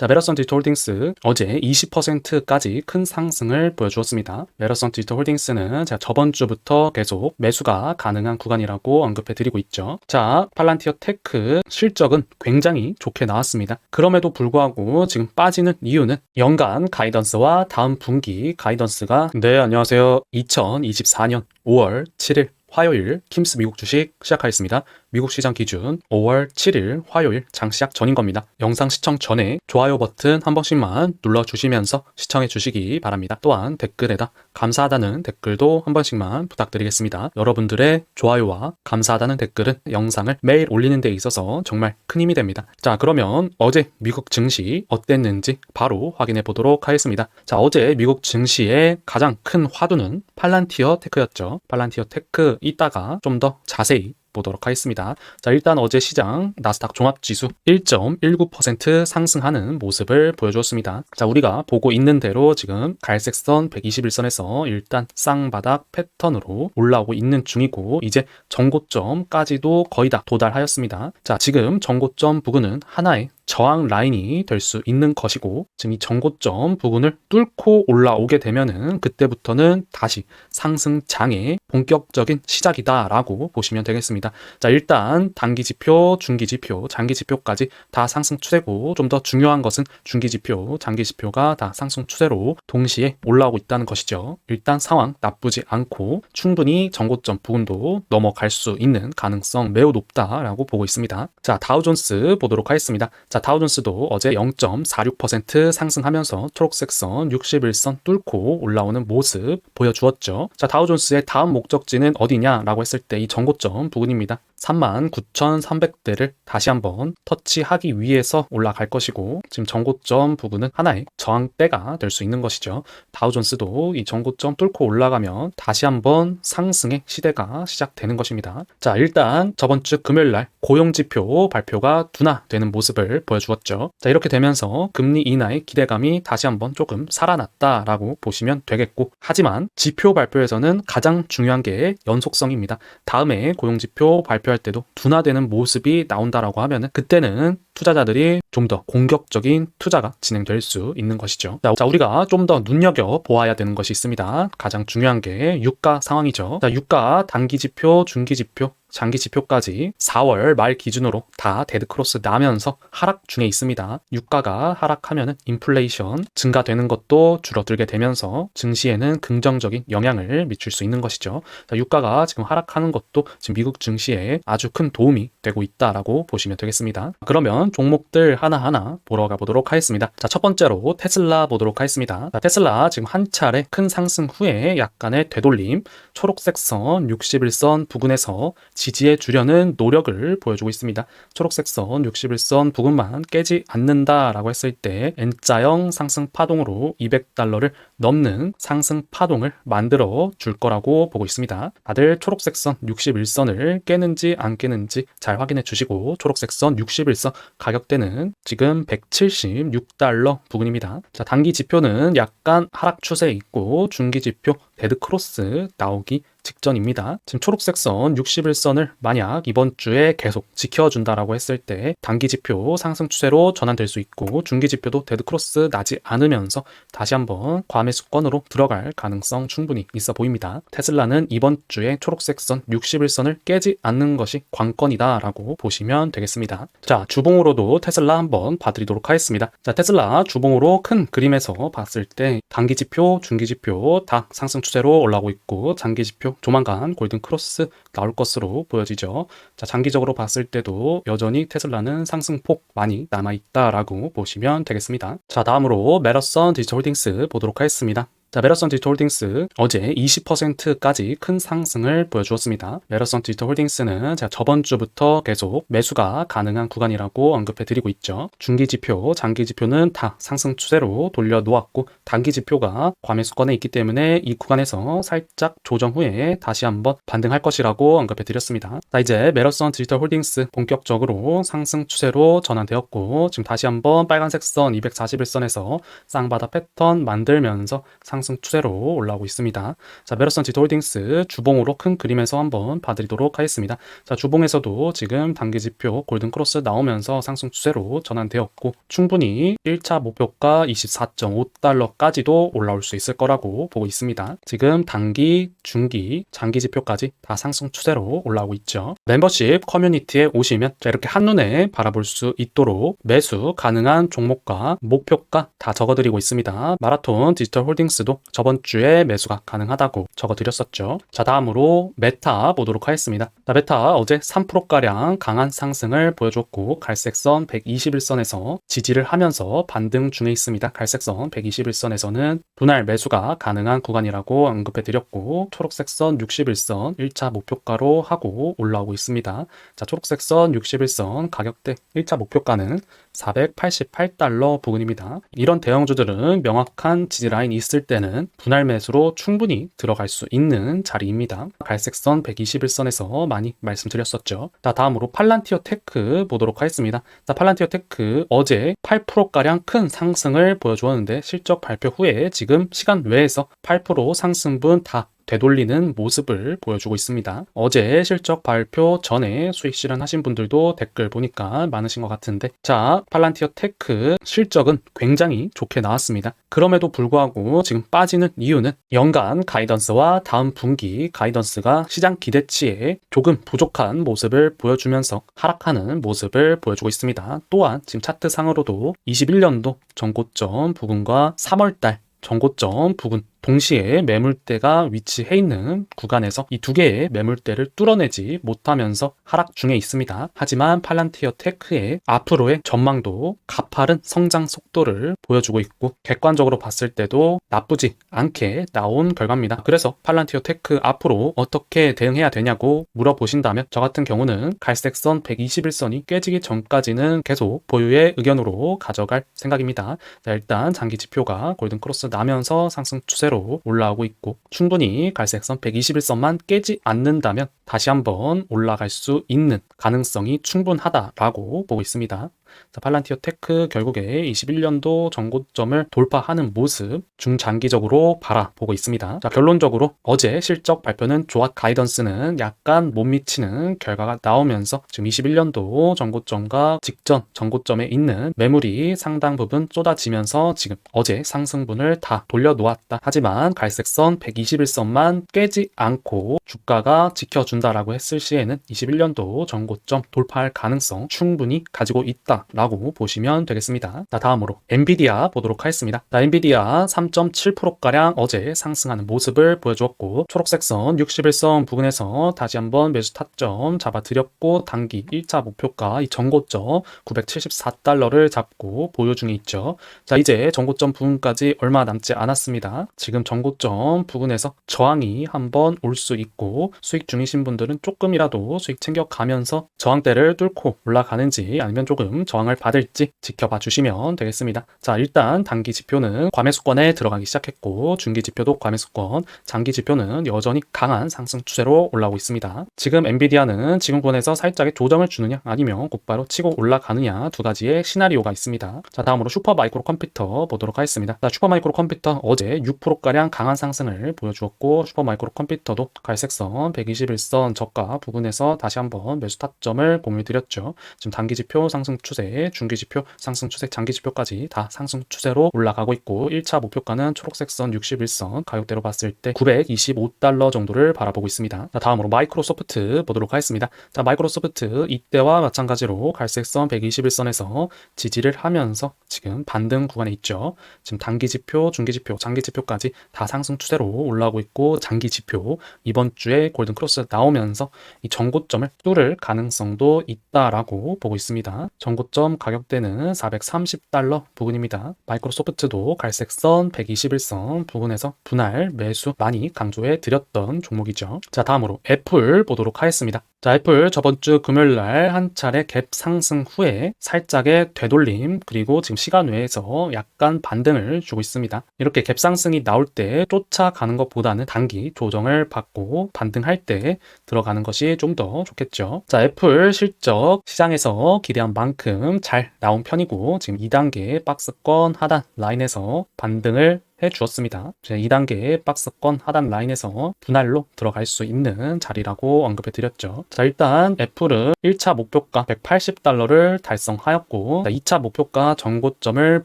자, 메러선 디지털 홀딩스 어제 20%까지 큰 상승을 보여주었습니다. 메러선 디지털 홀딩스는 제가 저번 주부터 계속 매수가 가능한 구간이라고 언급해 드리고 있죠. 자, 팔란티어 테크 실적은 굉장히 좋게 나왔습니다. 그럼에도 불구하고 지금 빠지는 이유는 연간 가이던스와 다음 분기 가이던스가 네, 안녕하세요. 2024년 5월 7일 화요일 킴스 미국 주식 시작하겠습니다. 미국 시장 기준 5월 7일 화요일 장 시작 전인 겁니다. 영상 시청 전에 좋아요 버튼 한 번씩만 눌러주시면서 시청해 주시기 바랍니다. 또한 댓글에다 감사하다는 댓글도 한 번씩만 부탁드리겠습니다. 여러분들의 좋아요와 감사하다는 댓글은 영상을 매일 올리는 데 있어서 정말 큰 힘이 됩니다. 자, 그러면 어제 미국 증시 어땠는지 바로 확인해 보도록 하겠습니다. 자, 어제 미국 증시의 가장 큰 화두는 팔란티어 테크였죠. 팔란티어 테크 이따가 좀 더 자세히 보도록 하겠습니다. 자, 일단 어제 시장 나스닥 종합지수 1.19% 상승하는 모습을 보여주었습니다. 자, 우리가 보고 있는 대로 지금 갈색선 121선에서 일단 쌍바닥 패턴으로 올라오고 있는 중이고 이제 정고점까지도 거의 다 도달하였습니다. 자, 지금 정고점 부근은 하나의 저항 라인이 될 수 있는 것이고 지금 이 정고점 부분을 뚫고 올라오게 되면은 그때부터는 다시 상승장의 본격적인 시작이다라고 보시면 되겠습니다. 자 일단 단기 지표, 중기 지표, 장기 지표까지 다 상승 추세고 좀 더 중요한 것은 중기 지표, 장기 지표가 다 상승 추세로 동시에 올라오고 있다는 것이죠. 일단 상황 나쁘지 않고 충분히 정고점 부분도 넘어갈 수 있는 가능성 매우 높다라고 보고 있습니다. 자 다우존스 보도록 하겠습니다. 자 다우존스도 어제 0.46% 상승하면서 초록색 선 61선 뚫고 올라오는 모습 보여주었죠. 자 다우존스의 다음 목적지는 어디냐라고 했을 때이 정고점 부근입니다. 39,300대를 다시 한번 터치하기 위해서 올라갈 것이고 지금 정고점 부분은 하나의 저항대가 될 수 있는 것이죠. 다우존스도 이 정고점 뚫고 올라가면 다시 한번 상승의 시대가 시작되는 것입니다. 자 일단 저번 주 금요일 날 고용 지표 발표가 둔화되는 모습을 보여주었죠. 자 이렇게 되면서 금리 인하의 기대감이 다시 한번 조금 살아났다라고 보시면 되겠고 하지만 지표 발표 에서는 가장 중요한 게 연속성입니다. 다음에 고용지표 발표 발표할 때도 둔화되는 모습이 나온다라고 하면은 그때는 투자자들이 좀 더 공격적인 투자가 진행될 수 있는 것이죠. 자, 우리가 좀 더 눈여겨 보아야 되는 것이 있습니다. 가장 중요한 게 유가 상황이죠. 자, 유가 단기 지표, 중기 지표, 장기 지표까지 4월 말 기준으로 다 데드크로스 나면서 하락 중에 있습니다. 유가가 하락하면 인플레이션 증가되는 것도 줄어들게 되면서 증시에는 긍정적인 영향을 미칠 수 있는 것이죠. 자, 유가가 지금 하락하는 것도 지금 미국 증시에 아주 큰 도움이 되고 있다라고 보시면 되겠습니다. 그러면 종목들 하나하나 보러 가보도록 하겠습니다. 자, 첫 번째로 테슬라 보도록 하겠습니다. 자, 테슬라 지금 한 차례 큰 상승 후에 약간의 되돌림, 초록색 선 61선 부근에서 지지해 주려는 노력을 보여주고 있습니다. 초록색 선 61선 부근만 깨지 않는다라고 했을 때 N자형 상승 파동으로 200달러를 넘는 상승 파동을 만들어 줄 거라고 보고 있습니다. 다들 초록색 선 61선을 깨는지 안 깨는지 잘 확인해 주시고 초록색 선 61선 가격대는 지금 176달러 부근입니다. 자, 단기 지표는 약간 하락 추세에 있고 중기 지표 데드 크로스 나오기 직전입니다. 지금 초록색 선 61선을 만약 이번 주에 계속 지켜준다라고 했을 때 단기 지표 상승 추세로 전환될 수 있고 중기 지표도 데드 크로스 나지 않으면서 다시 한번 과매수권으로 들어갈 가능성 충분히 있어 보입니다. 테슬라는 이번 주에 초록색 선 61선을 깨지 않는 것이 관건이다라고 보시면 되겠습니다. 자, 주봉으로도 테슬라 한번 봐드리도록 하겠습니다. 자, 테슬라 주봉으로 큰 그림에서 봤을 때 단기 지표, 중기 지표 다 상승 추세로 올라오고 있고 장기 지표 조만간 골든 크로스 나올 것으로 보여지죠. 자, 장기적으로 봤을 때도 여전히 테슬라는 상승폭 많이 남아있다라고 보시면 되겠습니다. 자, 다음으로 메러선 디지털 홀딩스 보도록 하겠습니다. 자, 메러선 디지털 홀딩스 어제 20%까지 큰 상승을 보여주었습니다. 메러선 디지털 홀딩스는 제가 저번 주부터 계속 매수가 가능한 구간이라고 언급해 드리고 있죠. 중기 지표, 장기 지표는 다 상승 추세로 돌려 놓았고 단기 지표가 과매수권에 있기 때문에 이 구간에서 살짝 조정 후에 다시 한번 반등할 것이라고 언급해 드렸습니다. 자, 이제 메러선 디지털 홀딩스 본격적으로 상승 추세로 전환되었고 지금 다시 한번 빨간색 선 241선에서 쌍바다 패턴 만들면서 상 상승 추세로 올라오고 있습니다. 자, 메러선 지도홀딩스 주봉으로 큰 그림에서 한번 봐드리도록 하겠습니다. 자, 주봉에서도 지금 단기 지표 골든 크로스 나오면서 상승 추세로 전환되었고 충분히 1차 목표가 24.5달러까지도 올라올 수 있을 거라고 보고 있습니다. 지금 단기, 중기, 장기 지표까지 다 상승 추세로 올라오고 있죠. 멤버십 커뮤니티에 오시면 자, 이렇게 한눈에 바라볼 수 있도록 매수 가능한 종목과 목표가 다 적어드리고 있습니다. 마라톤 디지털 홀딩스도 저번 주에 매수가 가능하다고 적어드렸었죠. 자, 다음으로 메타 보도록 하겠습니다. 자, 메타 어제 3%가량 강한 상승을 보여줬고 갈색선 121선에서 지지를 하면서 반등 중에 있습니다. 갈색선 121선에서는 분할 매수가 가능한 구간이라고 언급해드렸고 초록색선 61선 1차 목표가로 하고 올라오고 있습니다. 자, 초록색선 61선 가격대 1차 목표가는 488달러 부근입니다. 이런 대형주들은 명확한 지지 라인이 있을 때는 분할 매수로 충분히 들어갈 수 있는 자리입니다. 갈색선 121선에서 많이 말씀드렸었죠. 자, 다음으로 팔란티어 테크 보도록 하겠습니다. 자, 팔란티어 테크 어제 8%가량 큰 상승을 보여주었는데 실적 발표 후에 지금 시간 외에서 8% 상승분 다 되돌리는 모습을 보여주고 있습니다. 어제 실적 발표 전에 수익 실현하신 분들도 댓글 보니까 많으신 것 같은데 자 팔란티어 테크 실적은 굉장히 좋게 나왔습니다. 그럼에도 불구하고 지금 빠지는 이유는 연간 가이던스와 다음 분기 가이던스가 시장 기대치에 조금 부족한 모습을 보여주면서 하락하는 모습을 보여주고 있습니다. 또한 지금 차트상으로도 21년도 전고점 부근과 3월달 전고점 부근 동시에 매물대가 위치해 있는 구간에서 이 두 개의 매물대를 뚫어내지 못하면서 하락 중에 있습니다. 하지만 팔란티어 테크의 앞으로의 전망도 가파른 성장 속도를 보여주고 있고 객관적으로 봤을 때도 나쁘지 않게 나온 결과입니다. 그래서 팔란티어 테크 앞으로 어떻게 대응해야 되냐고 물어보신다면 저 같은 경우는 갈색선 121선이 깨지기 전까지는 계속 보유의 의견으로 가져갈 생각입니다. 자, 일단 장기 지표가 골든 크로스 나면서 상승 추세 그대로 올라오고 있고 충분히 갈색선 121선만 깨지 않는다면 다시 한번 올라갈 수 있는 가능성이 충분하다라고 보고 있습니다. 자, 팔란티어 테크 결국에 21년도 전고점을 돌파하는 모습 중장기적으로 바라보고 있습니다. 자, 결론적으로 어제 실적 발표는 조합 가이던스는 약간 못 미치는 결과가 나오면서 지금 21년도 전고점과 직전 전고점에 있는 매물이 상당 부분 쏟아지면서 지금 어제 상승분을 다 돌려놓았다. 하지만 갈색선 121선만 깨지 않고 주가가 지켜준다라고 했을 시에는 21년도 전고점 돌파할 가능성 충분히 가지고 라고 보시면 되겠습니다. 자, 다음으로 엔비디아 보도록 하겠습니다. 자, 엔비디아 3.7%가량 어제 상승하는 모습을 보여주었고 초록색 선 61선 부근에서 다시 한번 매수 타점 잡아드렸고 단기 1차 목표가 이 전고점 974달러를 잡고 보유 중에 있죠. 자, 이제 전고점 부근까지 얼마 남지 않았습니다. 지금 전고점 부근에서 저항이 한번 올 수 있고 수익 중이신 분들은 조금이라도 수익 챙겨가면서 저항대를 뚫고 올라가는지 아니면 조금 저항을 받을지 지켜봐 주시면 되겠습니다. 자, 일단 단기 지표는 과매수권에 들어가기 시작했고 중기 지표도 과매수권, 장기 지표는 여전히 강한 상승 추세로 올라오고 있습니다. 지금 엔비디아는 지금권에서 살짝의 조정을 주느냐 아니면 곧바로 치고 올라가느냐 두 가지의 시나리오가 있습니다. 자, 다음으로 슈퍼 마이크로 컴퓨터 보도록 하겠습니다. 자, 슈퍼 마이크로 컴퓨터 어제 6%가량 강한 상승을 보여주었고 슈퍼 마이크로 컴퓨터도 갈색선 121선 저가 부분에서 다시 한번 매수 타점을 공유 드렸죠. 지금 단기 지표 상승 추세 추세, 중기 지표 상승 추세, 장기 지표까지 다 상승 추세로 올라가고 있고 1차 목표가는 초록색 선 61선 가격대로 봤을 때 925달러 정도를 바라보고 있습니다. 자, 다음으로 마이크로소프트 보도록 하겠습니다. 자, 마이크로소프트 이때와 마찬가지로 갈색 선 121선에서 지지를 하면서 지금 반등 구간에 있죠. 지금 단기 지표, 중기 지표, 장기 지표까지 다 상승 추세로 올라오고 있고 장기 지표 이번 주에 골든 크로스 나오면서 이 전고점을 뚫을 가능성도 있다라고 보고 있습니다. 전고 고점 가격대는 430달러 부근입니다. 마이크로소프트도 갈색선 121선 부근에서 분할 매수 많이 강조해 드렸던 종목이죠. 자 다음으로 애플 보도록 하겠습니다. 자, 애플 저번 주 금요일 날 한 차례 갭 상승 후에 살짝의 되돌림 그리고 지금 시간 외에서 약간 반등을 주고 있습니다. 이렇게 갭 상승이 나올 때 쫓아가는 것보다는 단기 조정을 받고 반등할 때 들어가는 것이 좀 더 좋겠죠. 자, 애플 실적 시장에서 기대한 만큼 잘 나온 편이고 지금 2단계 박스권 하단 라인에서 반등을 해 주었습니다. 2단계 박스권 하단 라인에서 분할로 들어갈 수 있는 자리라고 언급해 드렸죠. 자, 일단 애플은 1차 목표가 180달러를 달성하였고, 2차 목표가 전고점을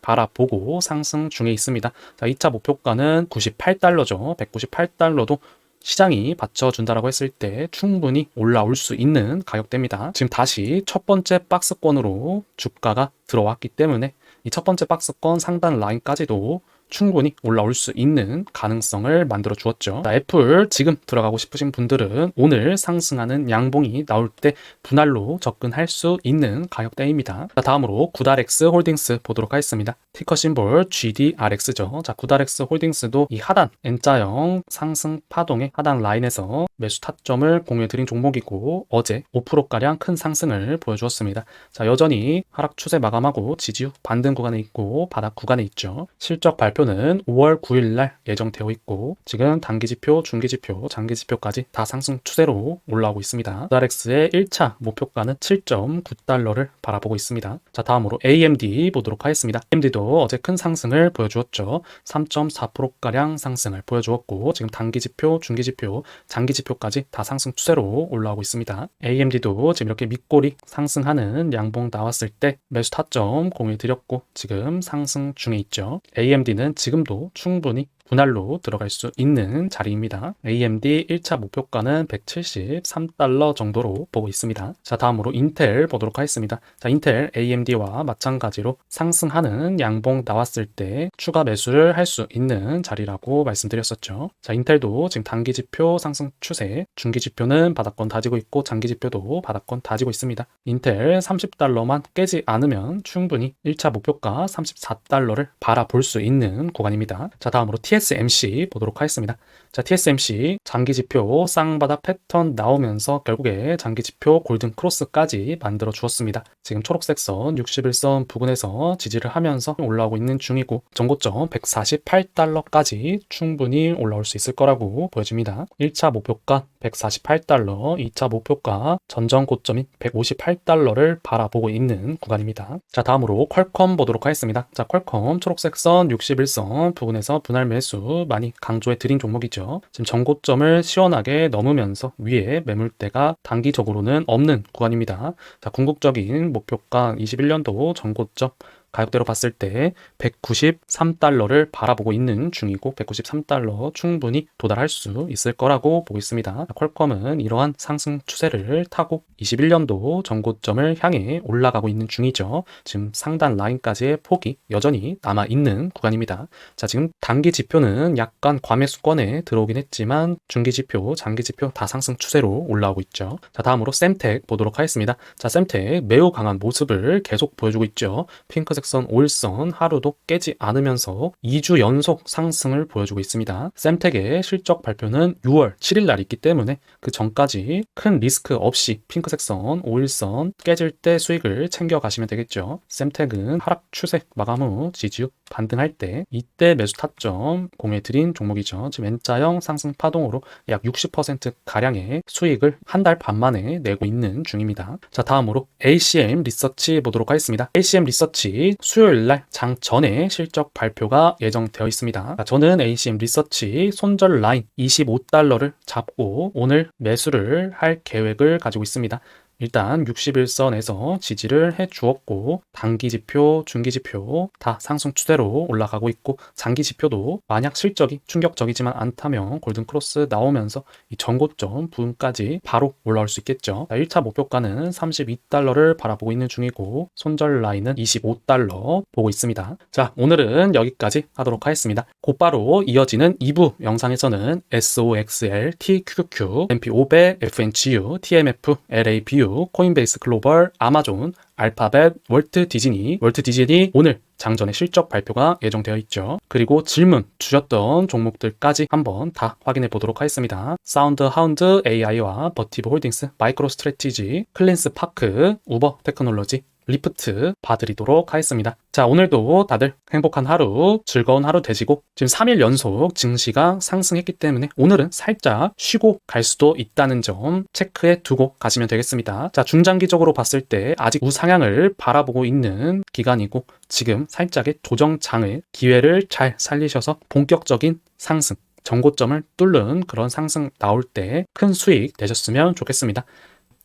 바라보고 상승 중에 있습니다. 자, 2차 목표가는 98달러죠. 198달러도 시장이 받쳐준다라고 했을 때 충분히 올라올 수 있는 가격대입니다. 지금 다시 첫 번째 박스권으로 주가가 들어왔기 때문에 이 첫 번째 박스권 상단 라인까지도 충분히 올라올 수 있는 가능성을 만들어 주었죠. 자, 애플 지금 들어가고 싶으신 분들은 오늘 상승하는 양봉이 나올 때 분할로 접근할 수 있는 가격대입니다. 자, 다음으로 구다렉스 홀딩스 보도록 하겠습니다. 티커 심볼 GDRX죠. 자, 구다렉스 홀딩스도 이 하단 N자형 상승 파동의 하단 라인에서 매수 타점을 공유해 드린 종목이고 어제 5%가량 큰 상승을 보여주었습니다. 자, 여전히 하락 추세 마감하고 지지 후 반등 구간에 있고 바닥 구간에 있죠. 실적 발표 는 5월 9일 날 예정되어 있고 지금 단기 지표, 중기 지표, 장기 지표까지 다 상승 추세로 올라오고 있습니다. 구다렉스의 1차 목표가는 7.9달러를 바라보고 있습니다. 자, 다음으로 AMD 보도록 하겠습니다. AMD도 어제 큰 상승을 보여주었죠. 3.4%가량 상승을 보여주었고 지금 단기 지표, 중기 지표, 장기 지표까지 다 상승 추세로 올라오고 있습니다. AMD도 지금 이렇게 밑꼬리 상승하는 양봉 나왔을 때 매수 타점 공유해 드렸고 지금 상승 중에 있죠. AMD는 지금도 충분히 분할로 들어갈 수 있는 자리입니다. AMD 1차 목표가는 173달러 정도로 보고 있습니다. 자, 다음으로 인텔 보도록 하겠습니다. 자, 인텔 AMD와 마찬가지로 상승하는 양봉 나왔을 때 추가 매수를 할 수 있는 자리라고 말씀드렸었죠. 자, 인텔도 지금 단기 지표 상승 추세, 중기 지표는 바닥권 다지고 있고 장기 지표도 바닥권 다지고 있습니다. 인텔 30달러만 깨지 않으면 충분히 1차 목표가 34달러를 바라볼 수 있는 구간입니다. 자, 다음으로 TSMC 보도록 하겠습니다. 자, TSMC 장기 지표 쌍바닥 패턴 나오면서 결국에 장기 지표 골든 크로스까지 만들어 주었습니다. 지금 초록색 선 61선 부근에서 지지를 하면서 올라오고 있는 중이고 전고점 148달러까지 충분히 올라올 수 있을 거라고 보여집니다. 1차 목표가 148달러, 2차 목표가 전전 고점인 158달러를 바라보고 있는 구간입니다. 자, 다음으로 퀄컴 보도록 하겠습니다. 자, 퀄컴 초록색 선 61선 부근에서 분할 매수 많이 강조해 드린 종목이죠. 지금 전고점을 시원하게 넘으면서 위에 매물대가 단기적으로는 없는 구간입니다. 자, 궁극적인 목표가 21년도 전고점 가격대로 봤을 때 193달러를 바라보고 있는 중이고 193달러 충분히 도달할 수 있을 거라고 보고 있습니다. 퀄컴은 이러한 상승 추세를 타고 21년도 전고점을 향해 올라가고 있는 중이죠. 지금 상단 라인까지의 폭이 여전히 남아 있는 구간입니다. 자, 지금 단기 지표는 약간 과매수권에 들어오긴 했지만 중기 지표, 장기 지표 다 상승 추세로 올라오고 있죠. 자, 다음으로 sem텍 보도록 하겠습니다. 자, sem텍 매우 강한 모습을 계속 보여주고 있죠. 핑크색 선 5일선 하루도 깨지 않으면서 2주 연속 상승을 보여주고 있습니다. 샘텍의 실적 발표는 6월 7일 날 있기 때문에 그 전까지 큰 리스크 없이 핑크색 선 5일선 깨질 때 수익을 챙겨 가시면 되겠죠. 샘텍은 하락 추세 마감 후 지지후 반등할 때 이때 매수 타점 공유해 드린 종목이죠. 지금 N자형 상승 파동으로 약 60% 가량의 수익을 한 달 반 만에 내고 있는 중입니다. 자, 다음으로 ACM 리서치 보도록 하겠습니다. ACM 리서치 수요일 날 장 전에 실적 발표가 예정되어 있습니다. 자, 저는 ACM 리서치 손절 라인 25달러를 잡고 오늘 매수를 할 계획을 가지고 있습니다. 일단 61선에서 지지를 해 주었고 단기 지표, 중기 지표 다 상승 추세로 올라가고 있고 장기 지표도 만약 실적이 충격적이지만 않다면 골든 크로스 나오면서 이 전고점 부분까지 바로 올라올 수 있겠죠. 1차 목표가는 32달러를 바라보고 있는 중이고 손절 라인은 25달러 보고 있습니다. 자, 오늘은 여기까지 하도록 하겠습니다. 곧바로 이어지는 2부 영상에서는 SOXL, TQQQ, MP500, FNGU, TMF, LABU 코인베이스 글로벌, 아마존, 알파벳, 월트 디즈니, 월트 디즈니 오늘 장전의 실적 발표가 예정되어 있죠. 그리고 질문 주셨던 종목들까지 한번 다 확인해 보도록 하겠습니다. 사운드 하운드 AI와 버티브 홀딩스, 마이크로 스트레티지, 클린스 파크, 우버 테크놀로지, 리프트 봐드리도록 하겠습니다. 자, 오늘도 다들 행복한 하루, 즐거운 하루 되시고, 지금 3일 연속 증시가 상승했기 때문에 오늘은 살짝 쉬고 갈 수도 있다는 점 체크해 두고 가시면 되겠습니다. 자, 중장기적으로 봤을 때 아직 우상향을 바라보고 있는 기간이고, 지금 살짝의 조정장을 기회를 잘 살리셔서 본격적인 상승, 정고점을 뚫는 그런 상승 나올 때 큰 수익 내셨으면 좋겠습니다.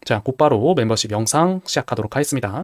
자, 곧바로 멤버십 영상 시작하도록 하겠습니다.